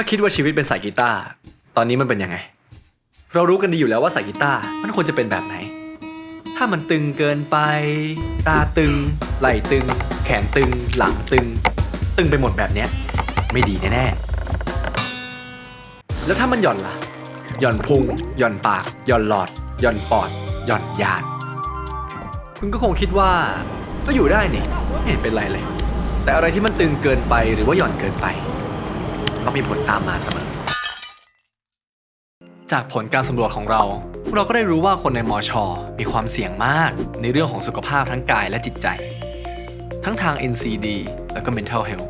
ถ้าคิดว่าชีวิตเป็นสายกีตาร์ตอนนี้มันเป็นยังไง เรารู้กันดีอยู่แล้วว่าสายกีตาร์มันควรจะเป็นแบบไหน ถ้ามันตึงเกินไป ตาตึง ไหล่ตึง แขนตึง หลังตึง ตึงไปหมดแบบเนี้ย ไม่ดีแน่ๆ แล้วถ้ามันหย่อนล่ะ หย่อนพุง หย่อนปาก หย่อนหลอด หย่อนปอด หย่อนยานคุณก็คงคิดว่าก็อยู่ได้นี่ไม่เห็นเป็นไรเลย แต่อะไรที่มันตึงเกินไปหรือว่าหย่อนเกินไป ก็มีผลตามมาเสมอ จากผลการสำรวจของเรา เราก็ได้รู้ว่าคนในมอชอมีความเสี่ยงมาก ในเรื่องของสุขภาพทั้งกายและจิตใจ ทั้งทาง NCD แล้วก็ mental health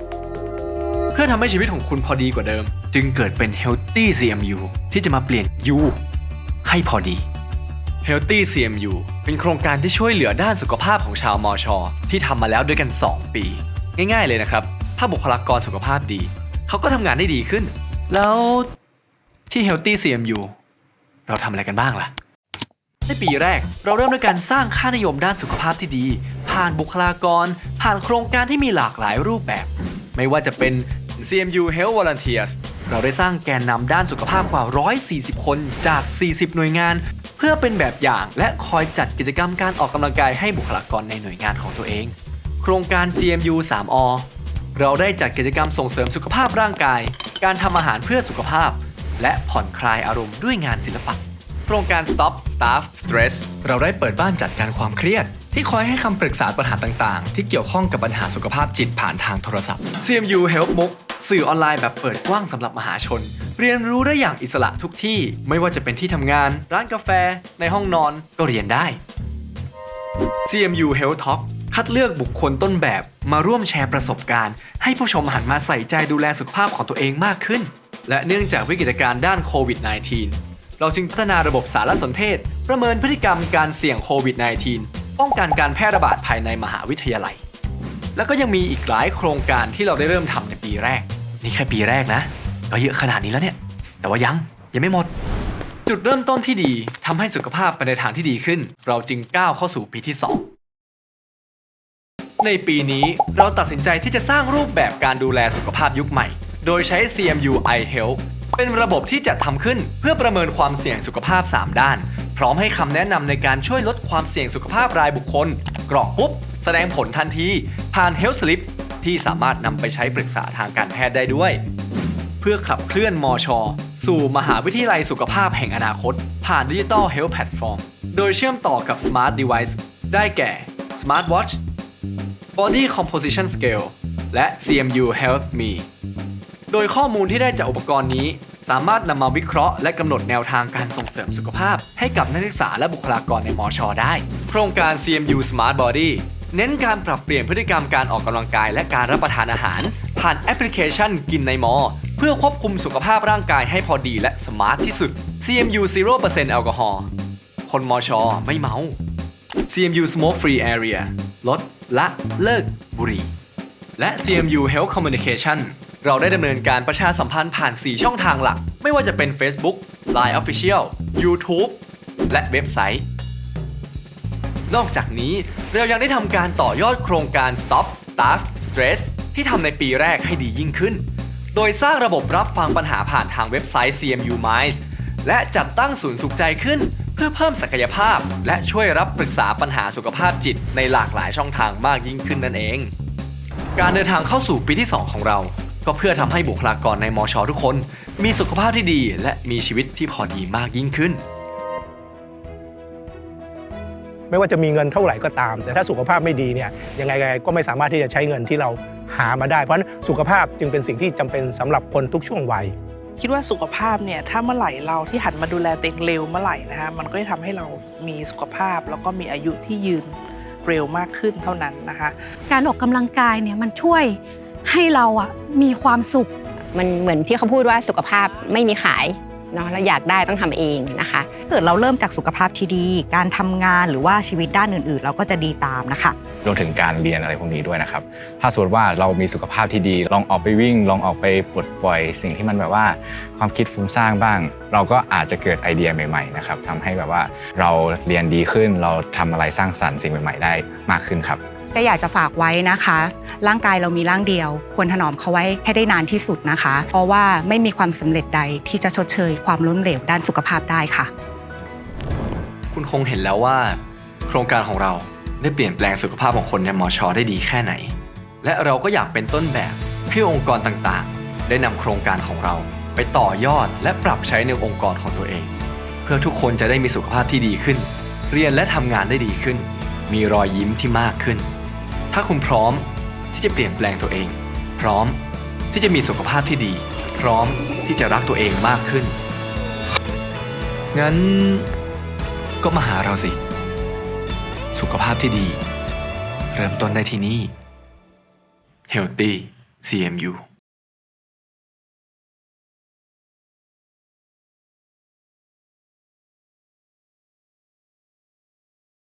เพื่อทำให้ชีวิตของคุณพอดีกว่าเดิม จึงเกิดเป็น Healthy CMU ที่จะมาเปลี่ยน U ให้พอดี Healthy CMU เป็นโครงการที่ช่วยเหลือด้านสุขภาพของชาวมอชอที่ทำมาแล้วด้วยกัน 2 ปี ง่ายๆเลยนะครับ ถ้าบุคลากรสุขภาพดี เขาก็ทำงานได้ดีขึ้น แล้วที่ Healthy CMU เราทำอะไรกันบ้างล่ะ ในปีแรกเราเริ่มด้วยการสร้างค่านิยมด้านสุขภาพที่ดี ผ่านบุคลากร ผ่านโครงการที่มีหลากหลายรูปแบบ ไม่ว่าจะเป็น CMU Health Volunteers เราได้สร้างแกนนำด้านสุขภาพกว่า 140 คนจาก 40 หน่วยงาน เพื่อเป็นแบบอย่างและคอยจัดกิจกรรมการออกกำลังกายให้บุคลากรในหน่วยงานของตัวเอง โครงการ CMU 3 อ เราได้จัดกิจกรรมส่งเสริมสุขภาพร่างกาย การทำอาหารเพื่อสุขภาพ และผ่อนคลายอารมณ์ด้วยงานศิลปะ โครงการ Stop Staff Stress เราได้เปิดบ้านจัดการความเครียด ที่คอยให้คำปรึกษาปัญหาต่างๆ ที่เกี่ยวข้องกับปัญหาสุขภาพจิตผ่านทางโทรศัพท์ CMU Help MOOC สื่อออนไลน์แบบเปิดกว้างสำหรับมหาชน เรียนรู้ได้อย่างอิสระทุกที่ไม่ว่าจะเป็นที่ทำงาน ร้านกาแฟ ในห้องนอนก็เรียนได้ CMU Health Talk คัดเลือกบุคคลต้นแบบมาร่วมแชร์ประสบการณ์ ให้ผู้ชมหันมาใส่ใจดูแลสุขภาพของตัวเองมากขึ้น และเนื่องจากวิกฤตการณ์ด้านโควิด -19 เราจึงพัฒนาระบบสารสนเทศ ประเมินพฤติกรรมการเสี่ยงโควิด -19 ป้องกันการแพร่ระบาดภายในมหาวิทยาลัย แล้วก็ยังมีอีกหลายโครงการที่เราได้เริ่มทำในปีแรก นี่แค่ปีแรกนะ ก็เยอะขนาดนี้แล้วเนี่ย แต่ว่ายังยังไม่หมดจุดเริ่มต้นที่ดีทำให้สุขภาพไปในทางที่ดีขึ้น เราจึงก้าวเข้าสู่ปีที่ 2 ในปีนี้เราตัดสินใจที่จะสร้างรูปแบบการดูแลสุขภาพยุคใหม่ โดยใช้ CMU i Health เป็นระบบที่จัดทำขึ้นเพื่อประเมินความเสี่ยงสุขภาพ 3 ด้าน พร้อมให้คำแนะนำในการช่วยลดความเสี่ยงสุขภาพรายบุคคล กรอกปุ๊บ แสดงผลทันทีผ่าน Health Slip ที่สามารถนำไปใช้ปรึกษาทางการแพทย์ได้ด้วย เพื่อขับเคลื่อนมอชอสู่มหาวิทยาลัยสุขภาพแห่งอนาคต ผ่านดิจิ t a ล Health Platform โดยเชื่อมต่อกับ Smart Device ได้แก่ Smart Watch Body Composition Scale และ CMU Health Me โดยข้อมูลที่ได้จากอุปกรณ์นี้ สามารถนำมาวิเคราะห์และกำหนดแนวทางการส่งเสริมสุขภาพ ให้กับนักศึกษาและบุคลากรในมอชอได้ โครงการ CMU Smart Body เน้นการปรับเปลี่ยนพฤติกรรมการออกกำลังกายและการรับประทานอาหาร ผ่านแอปพลิเคชันกินในมอ เพื่อควบคุมสุขภาพร่างกายให้พอดีและสมาร์ทที่สุด CMU 0%แอลกอฮอล์คนมอชอไม่เมา CMU Smoke Free Area ลด ละเลิกบุหรี่ และ CMU Health Communication เราได้ดำเนินการประชาสัมพันธ์ผ่าน 4 ช่องทางหลัก ไม่ว่าจะเป็น Facebook Line Official YouTube และเว็บไซต์ นอกจากนี้เรายังได้ทำการต่อยอดโครงการ Stop Staff Stress ที่ทำในปีแรกให้ดียิ่งขึ้น โดยสร้างระบบรับฟังปัญหาผ่านทางเว็บไซต์ CMU Minds และจัดตั้งศูนย์สุขใจขึ้น เพื่อเพิ่มศักยภาพ และช่วยรับปรึกษาปัญหาสุขภาพจิตในหลากหลายช่องทางมากยิ่งขึ้นนั่นเอง การเดินทางเข้าสู่ปีที่ 2 ของเรา ก็เพื่อทำให้บุคลากรในมอชอทุกคน มีสุขภาพที่ดี และมีชีวิตที่พอดีมากยิ่งขึ้น ไม่ว่าจะมีเงินเท่าไหร่ก็ตาม แต่ถ้าสุขภาพไม่ดีเนี่ยยังไงก็ไม่สามารถที่จะใช้เงินที่เราหามาได้เพราะฉะนั้นสุขภาพจึงเป็นสิ่งที่จำเป็นสำหรับคนทุกช่วงวัย คิดว่าสุขภาพเนี่ยถ้าเมื่อไหร่เราที่หันมาดูแลตัวเองเร็วเมื่อไหร่นะฮะมันก็จะทำให้เรามีสุขภาพ แล้วก็มีอายุที่ยืนเร็วมากขึ้นเท่านั้นนะคะ การออกกำลังกายเนี่ยมันช่วยให้เราอะมีความสุข มันเหมือนที่เขาพูดว่าสุขภาพไม่มีขาย เนาะเราอยากได้ต้องทำเองนะคะถ้าเกิดเราเริ่มจากสุขภาพที่ดี การทำงานหรือว่าชีวิตด้านอื่นๆ เราก็จะดีตามนะคะรวมถึงการเรียนอะไรพวกนี้ด้วยนะครับ ถ้าสมมติว่าเรามีสุขภาพที่ดี ลองออกไปวิ่ง ลองออกไปปลดปล่อย สิ่งที่มันแบบว่าความคิดฟุ้งซ่านบ้าง เราก็อาจจะเกิดไอเดียใหม่ๆนะครับทำให้แบบว่าเราเรียนดีขึ้นเราทำอะไรสร้างสรรค์สิ่งใหม่ ๆ ได้มากขึ้นครับ ก็อยากจะฝากไว้นะคะ ร่างกายเรามีร่างเดียว ควรถนอมเขาไว้ให้ได้นานที่สุดนะคะ เพราะว่าไม่มีความสำเร็จใดที่จะชดเชยความล้มเหลวด้านสุขภาพได้ค่ะ คุณคงเห็นแล้วว่า โครงการของเราได้เปลี่ยนแปลงสุขภาพของคนในมอชอได้ดีแค่ไหน และเราก็อยากเป็นต้นแบบให้องค์กรต่างๆ ได้นำโครงการของเรา ไปต่อยอดและปรับใช้ในองค์กรของตัวเอง เพื่อทุกคนจะได้มีสุขภาพที่ดีขึ้น เรียนและทำงานได้ดีขึ้น มีรอยยิ้มที่มากขึ้น ถ้าคุณพร้อมที่จะเปลี่ยนแปลงตัวเอง พร้อมที่จะมีสุขภาพที่ดี พร้อมที่จะรักตัวเองมากขึ้น งั้นก็มาหาเราสิ สุขภาพที่ดี เริ่มต้นได้ที่นี่ Healthy CMU